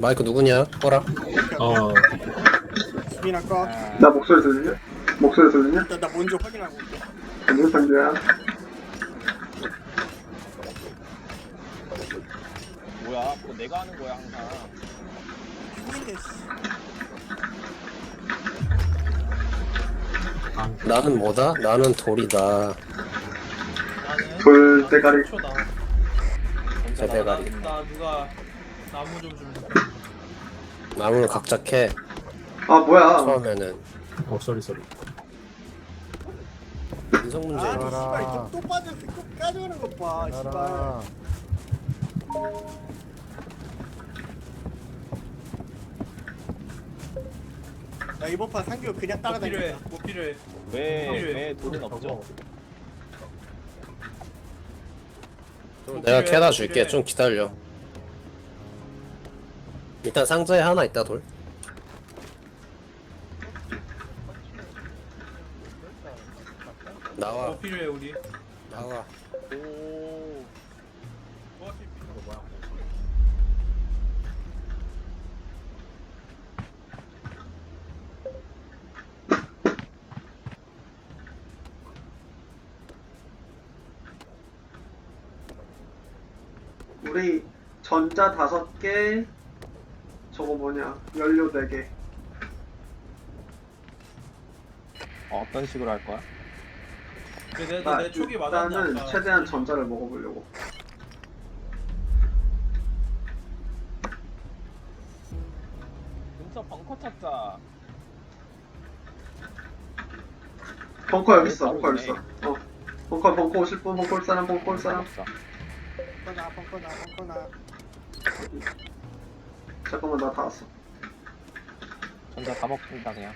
마이크 누구냐? 꺼라. 어, 수빈아 꺼. 나 목소리 들리냐? 목소리 들리냐? 나, 나 뭔지 확인하고 올게. 안녕 상규야 뭐야? 그거 내가 하는 거야 항상. 후인데 씨. 나는 뭐다? 나는 돌이다. 나는 돌 대가리. 초다. 제 대가리. 나 누가 나무 좀 주면 나무를 각자 캐. 아 뭐야 처음에는 어, 쏘리 쏘리. 인성 문제. 아니 씨발 또, 또 빠져 또 까져가는 것 봐. 씨발. 나 이번 판 상규 그냥 뭐 필요해? 따라다닌다. 뭐 필요해? 왜 왜 돈은 없죠? 내가 캐다 줄게. 좀 기다려. 일단 상자에 하나 있다 돌. 나와 뭐 필요해 우리? 나와. 오. 우리 전자 다섯 개 저거 뭐냐 연료 네개 어, 어떤 식으로 할 거야? 나 내, 내 촉이 맞았냐? 일단은 아까? 최대한 전자를 먹어보려고 근처 벙커 찾자. 벙커 여기 있어 바로 벙커 여기. 있어 어 벙커 벙커 오실 분 벙커 올 사람 벙커 올 사람. 벙커나 벙커나 벙커나. 잠깐만 나 다 왔어 전자 다 먹습니다 그냥.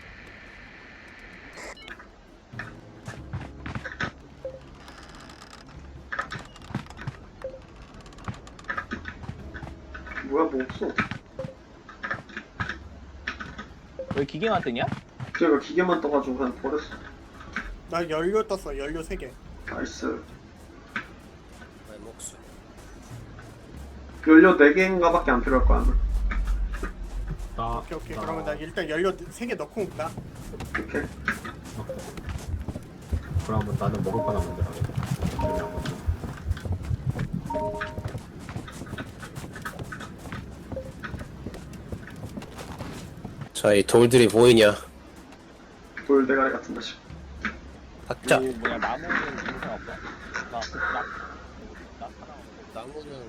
뭐야 뭐 없어 왜 기계만 뜨냐? 제가 기계만 떠가지고 그냥 버렸어 나 연료 떴어. 연료 3개. 나이스 나의 목숨. 연료 네개인가 밖에 안 필요할 거야 아마 나, 오케이 오케이. 나- 그러면 나 일단 연료 3개 넣고 온다. 그러면 나는 먹을 거나 먼저 하겠다. 자, 이 돌들이 보이냐? 돌 대가리 같은 각자. 그 뭐야 나무는 인생 없어? 나, 나, 나 사랑. 나무는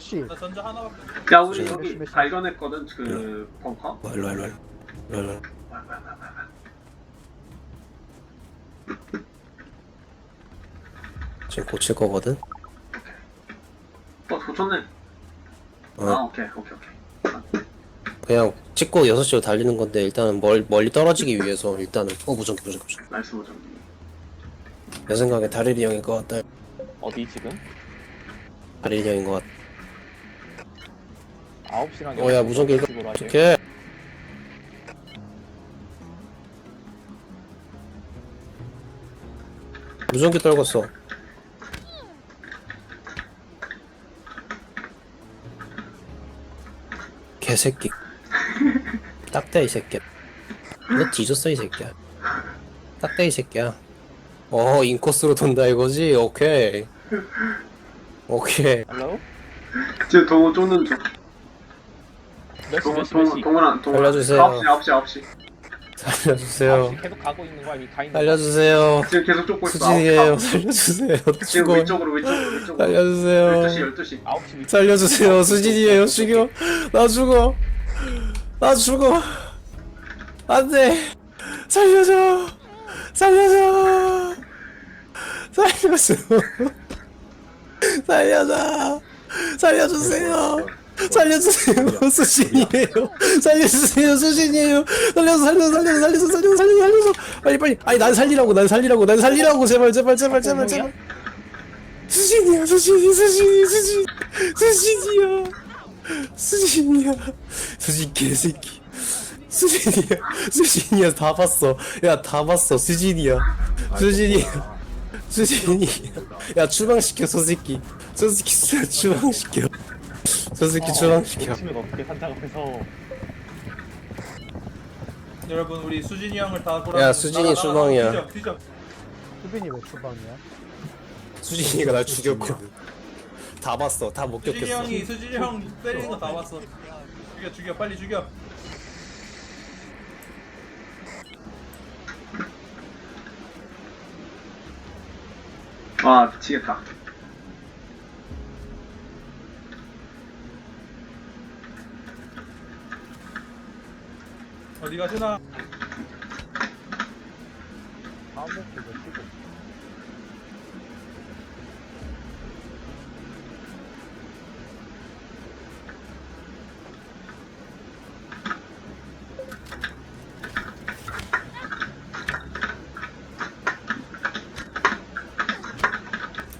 몇 시? 나 전자 하나밖에 없어. 야 우리 몇 시, 여기 몇 시? 발견했거든 그 벙커 뭐 일로 와, 일로 와, 일로 와, 일로 와. 지금 고칠 거거든. 어 고쳤네 어. 아 오케이 오케이 오케이 그냥 찍고 6시로 달리는 건데 일단은 멀, 멀리 떨어지기 위해서 일단은 어 무전 무전 무전 나이스 모정 내 생각에 다리리 형인 것 같다 어디 지금? 다리리 형인 것 같다 9시랑 어야 식으로 하실? 어떡해 무전기 떨궜어. 개새끼. 딱대 이 새끼야. 너 뒤졌어 이 새끼야. 딱대 이 새끼야. 어 인코스로 돈다 이거지? 오케이. 오케이. 헬로? 지금 동호 쫓는 중 몇 시, 동호 몇 시, 몇 시? 동호랑 동호 알려주세요. 9시 9시 9시 살려주세요. 아홉시 계속 가고 있는 거야? 이가 있는 거야? 살려주세요. 지금 계속 쫓고 있어 수진이에요. 아홉, 아홉. 살려주세요. 나 지금 죽어. 위쪽으로 위쪽으로 위쪽으로 살려주세요. 12시 12시 아홉 시 위치. 살려주세요. 수진이에요. 죽여. 나 죽어. 나 죽어. 안 돼. 살려줘. 살려줘. 살려줘. 살려줘. 살려주세요. 살려주세요. 수진이에요. 살려주세요. 수진이에요. 살려서 살려서 살려서 살려서 살려서 살려서 살려서. 빨리 빨리. 아니 난 살리라고 난 살리라고 난 살리라고. 제발 제발 제발 제발 제발. 수진이야 수진이 수진이 수진 수진이야. 수진이야. 수진 개새끼. 수진이야. 수진이야. 다 봤어. 야 다 봤어. 수진이야. 수진이야. 수진이야. 야 추방시켜 저 새끼. 저 새끼 진짜 추방시켜 저 새끼 추방시켜 치면 어떻게 산다면서 여러분 우리 수진이 형을 다 보라. 야, 수진이 추방이야. 뒤져, 뒤져. 수빈이 왜 추방이야? 수진이가 날 죽였거든 다 봤어 다 수진이 목격했어 형이 수진이 형 때리는 거 다 봤어. 죽여 죽여 빨리 죽여. 와 미치겠다 어디 가시나? 아무 그거 치고.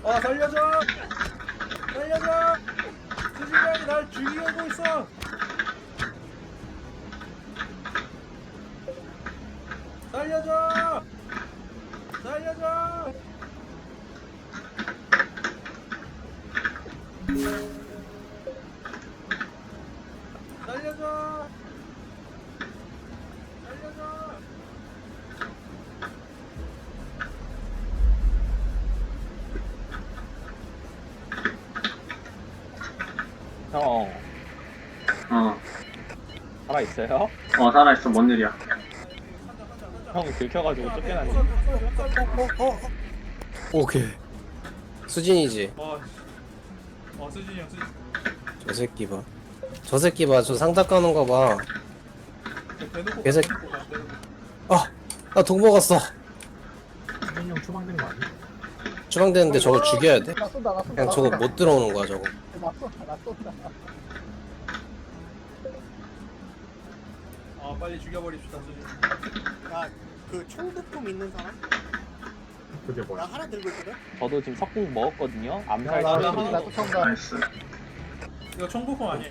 아 살려줘! 살려줘! 형이 날 죽이고 있어! 살려줘! 살려줘! 살려줘! 살려줘! 형 어, 살아 있어요? 어 살아있어 뭔 일이야 형 들켜가지고 쫓겨났네. 오케이 수진이지 어, 씨. 어 수진이 형 수진 저 새끼 봐 저 새끼 봐 저 상타 까는 거 봐 대놓고 계속- 대놓고 가, 대놓고. 아, 나 독 먹었어. 수진이 형 추방된 거 아니야? 추방되는데 저걸 죽여야 돼. 나 쏜다 나 쏜다. 그냥 나 저거. 못 들어오는 거야, 저거. 나 쏜다 나 쏜다. 빨리 죽여버립시다 야그 총부품 있는 사람? 그게 나 뭐야? 하나 들고 있거든. 저도 지금 석궁 먹었거든요. 야, 암살 나, 나, 처리. 나 쫓아온다. 나이스 이거 청부품 아니야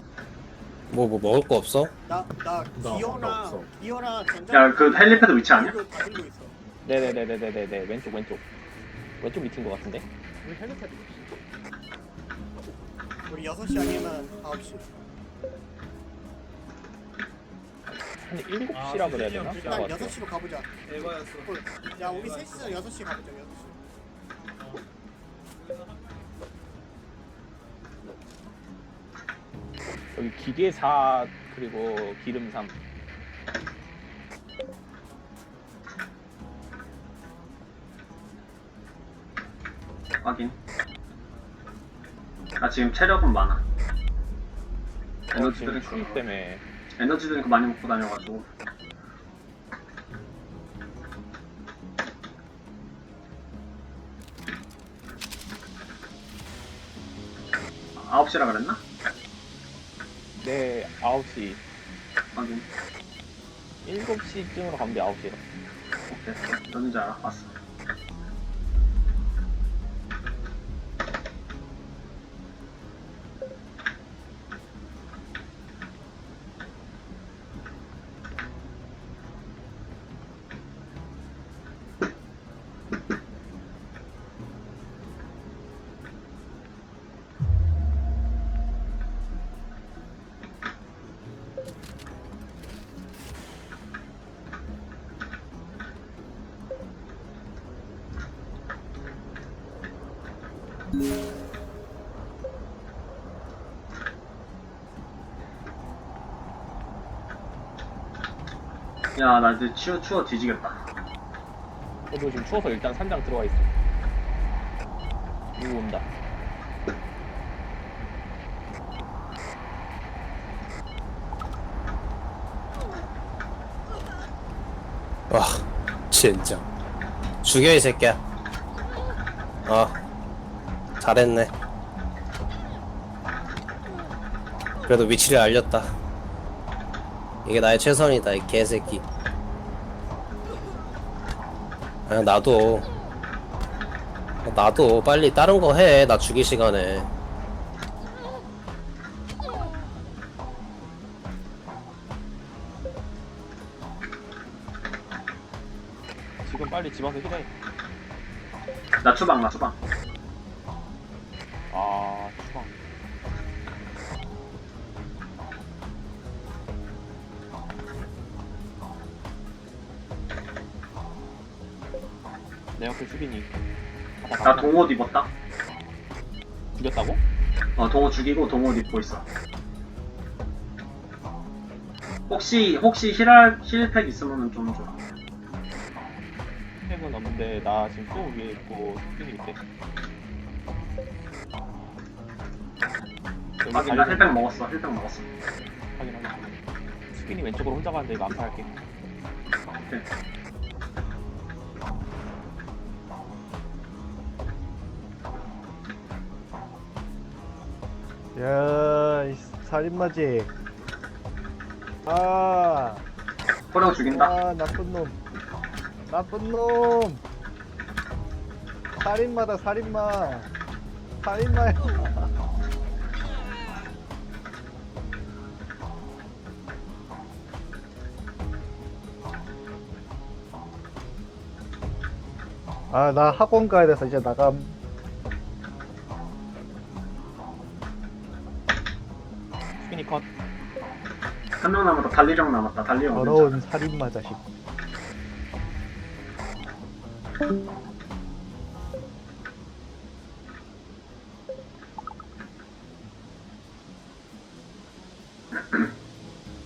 뭐, 뭐 먹을 거 없어? 나, 나 나 기어나 없어. 기어나 전자. 야 그 헬리패드 위치 아니야? 이거 다 들고 있어. 네네네네네네 왼쪽 왼쪽 왼쪽 밑인 것 같은데. 우리 헬멧 우리 6시 아니면 9시. 한 7시라 아, 그래야 되나? 같아요. 6시로 가보자. 에바였어 야 우리 셋이서 6시 가보자 6시. 여기 기계사 그리고 기름삼. 확인 나 지금 체력은 많아 저 에너지 지금 드링크 추위 때문에 에너지 드링크 많이 먹고 다녀가지고. 아홉 시라 그랬나? 네 9시. 확인. 7시쯤으로 가면 돼 9시. 오케이 너는 줄 알아? 봤어 야, 나 이제 추워, 추워 뒤지겠다. 저도 지금 추워서 일단 산장 들어와 있어. 누구 온다. 와 진짜 죽여 이 새끼야 어 잘했네 그래도 위치를 알렸다 이게 나의 최선이다 이 개새끼 그냥 나도 나도 빨리 다른 거 해 나 죽일 시간에 지금 빨리 집 와서 힐해. 나 추방, 나 추방. 내 옆에 수빈이. 가다 나. 동옷 입었다. 죽였다고? 어, 동옷 죽이고 동옷 입고 있어. 혹시, 혹시 힐할, 힐팩 있으면 좀 줘. 팩은 없는데 나 지금 또 위에 있고 수빈이 밑에. 여기 확인, 나 힐팩 먹었어, 힐팩 먹었어. 확인 확인. 수빈이 왼쪽으로 혼자 가는데 이거 암살할게. 오케이. 야, 이 살인마지. 아, 호령 죽인다. 아, 나쁜 놈. 나쁜 놈. 살인마다 살인마. 살인마야. 아, 나 학원 가야 돼서 이제 나감. 한 명 남았다, 달리령 남았다, 달리령? 더러운 살인마 자식.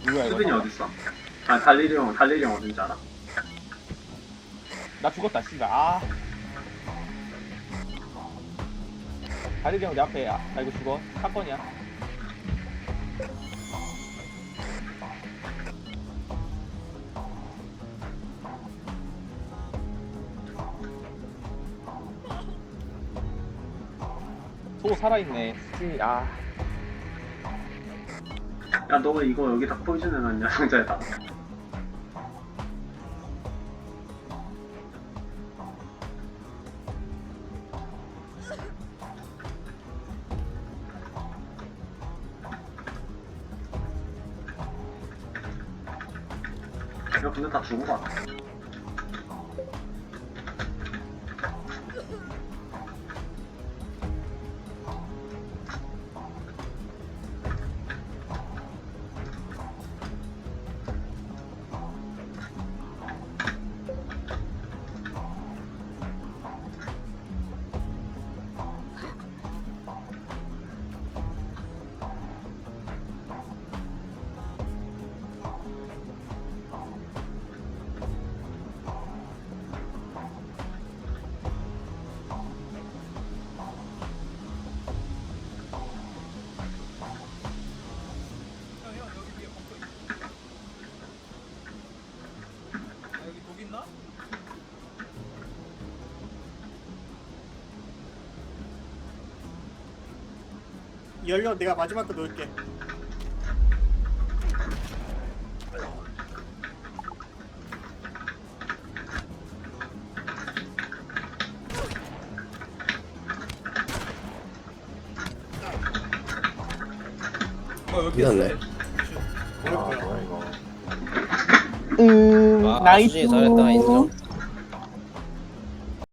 누구야 수빈이 이거? 어딨어? 아, 달리령, 달리령 어딘지 알아? 나 죽었다 씨발. 아. 다리기 형내 앞에 아, 나 이거 죽어. 사건이야. 소 살아있네. 아. 야, 너 왜 이거 여기다 포이즌 해놨냐, 상자에다. 야, 근데 다 죽은 거 같아. 열려, 내가 마지막 거 넣을게. 어, 여기 미안해. 있어. 뭐야, 뭐야. 이거. 아 수진이 잘했다 인정